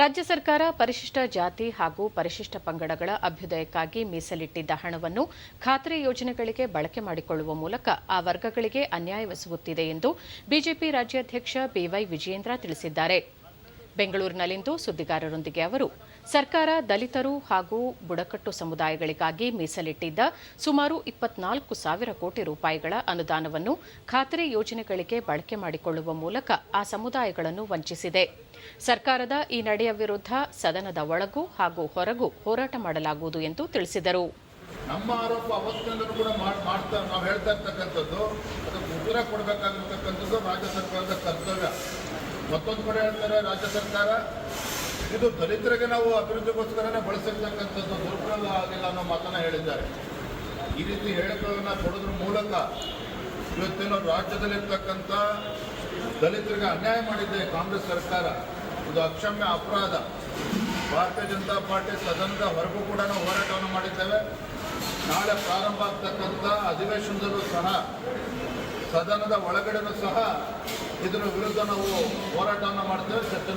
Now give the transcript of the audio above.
ರಾಜ್ಯ ಸರ್ಕಾರ ಪರಿಶಿಷ್ಟ ಜಾತಿ ಹಾಗೂ ಪರಿಶಿಷ್ಟ ಪಂಗಡಗಳ ಅಭ್ಯುದಯಕ್ಕಾಗಿ ಮೀಸಲಿಟ್ಟಿದ್ದ ಹಣವನ್ನು ಖಾತ್ರಿ ಯೋಜನೆಗಳಿಗೆ ಬಳಕೆ ಮಾಡಿಕೊಳ್ಳುವ ಮೂಲಕ ಆ ವರ್ಗಗಳಿಗೆ ಅನ್ಯಾಯವೆಸಗುತ್ತಿದೆ ಎಂದು ಬಿಜೆಪಿ ರಾಜ್ಯಾಧ್ಯಕ್ಷ ಬಿವೈ ವಿಜಯೇಂದ್ರ ತಿಳಿಸಿದ್ದಾರೆ. ಬೆಂಗಳೂರಿನಲ್ಲಿಂದು ಸುದ್ದಿಗಾರರೊಂದಿಗೆ ಅವರು, ಸರ್ಕಾರ ದಲಿತರು ಹಾಗೂ ಬುಡಕಟ್ಟು ಸಮುದಾಯಗಳಿಗಾಗಿ ಮೀಸಲಿಟ್ಟಿದ್ದ ಸುಮಾರು ಇಪ್ಪತ್ನಾಲ್ಕು ಸಾವಿರ ಕೋಟಿ ರೂಪಾಯಿಗಳ ಅನುದಾನವನ್ನು ಖಾತರಿ ಯೋಜನೆಗಳಿಗೆ ಬಳಕೆ ಮಾಡಿಕೊಳ್ಳುವ ಮೂಲಕ ಆ ಸಮುದಾಯಗಳನ್ನು ವಂಚಿಸಿದೆ. ಸರ್ಕಾರದ ಈ ನಡೆಯ ವಿರುದ್ಧ ಸದನದ ಒಳಗೂ ಹಾಗೂ ಹೊರಗೂ ಹೋರಾಟ ಮಾಡಲಾಗುವುದು ಎಂದು ತಿಳಿಸಿದರು. ನಮ್ಮ ಆರೋಪ ಅವತ್ತಿನಿಂದಲೂ ಕೂಡ ಮಾಡ್- ಮಾಡ್ತಾ, ನಾವು ಹೇಳ್ತಾ ಇರ್ತಕ್ಕಂಥದ್ದು ಅದಕ್ಕೆ ಉತ್ತರ ಕೊಡಬೇಕಾಗಿರ್ತಕ್ಕಂಥದ್ದು ರಾಜ್ಯ ಸರ್ಕಾರದ ಕರ್ತವ್ಯ. ಮತ್ತೊಂದು ಕಡೆ ಹೇಳ್ತಾರೆ ರಾಜ್ಯ ಸರ್ಕಾರ, ಇದು ದಲಿತರಿಗೆ ನಾವು ಅಭಿವೃದ್ಧಿಗೋಸ್ಕರನೇ ಬಳಸಿರ್ತಕ್ಕಂಥದ್ದು ದುರ್ಬಲ ಆಗಿಲ್ಲ ಅನ್ನೋ ಮಾತನ್ನ ಹೇಳಿದ್ದಾರೆ. ಈ ರೀತಿ ಹೇಳಿಕೆಗಳನ್ನು ಕೊಡೋದ್ರ ಮೂಲಕ ಇವತ್ತಿನ ರಾಜ್ಯದಲ್ಲಿರ್ತಕ್ಕಂಥ ದಲಿತರಿಗೆ ಅನ್ಯಾಯ ಮಾಡಿದ್ದೆ ಕಾಂಗ್ರೆಸ್ ಸರ್ಕಾರ. ಇದು ಅಕ್ಷಮ್ಯ ಅಪರಾಧ. ಭಾರತೀಯ ಜನತಾ ಪಾರ್ಟಿ ಸದನದ ಹೊರಗೂ ಕೂಡ ನಾವು ಹೋರಾಟವನ್ನು ಮಾಡಿದ್ದೇವೆ. ನಾಳೆ ಪ್ರಾರಂಭ ಆಗ್ತಕ್ಕಂಥ ಅಧಿವೇಶನದಲ್ಲೂ ಸಹ ಸದನದ ಒಳಗಡೆನೂ ಸಹ ಇದರ ವಿರುದ್ಧ ನಾವು ಹೋರಾಟವನ್ನು ಮಾಡ್ತೇವೆ ಚರ್ಚೆ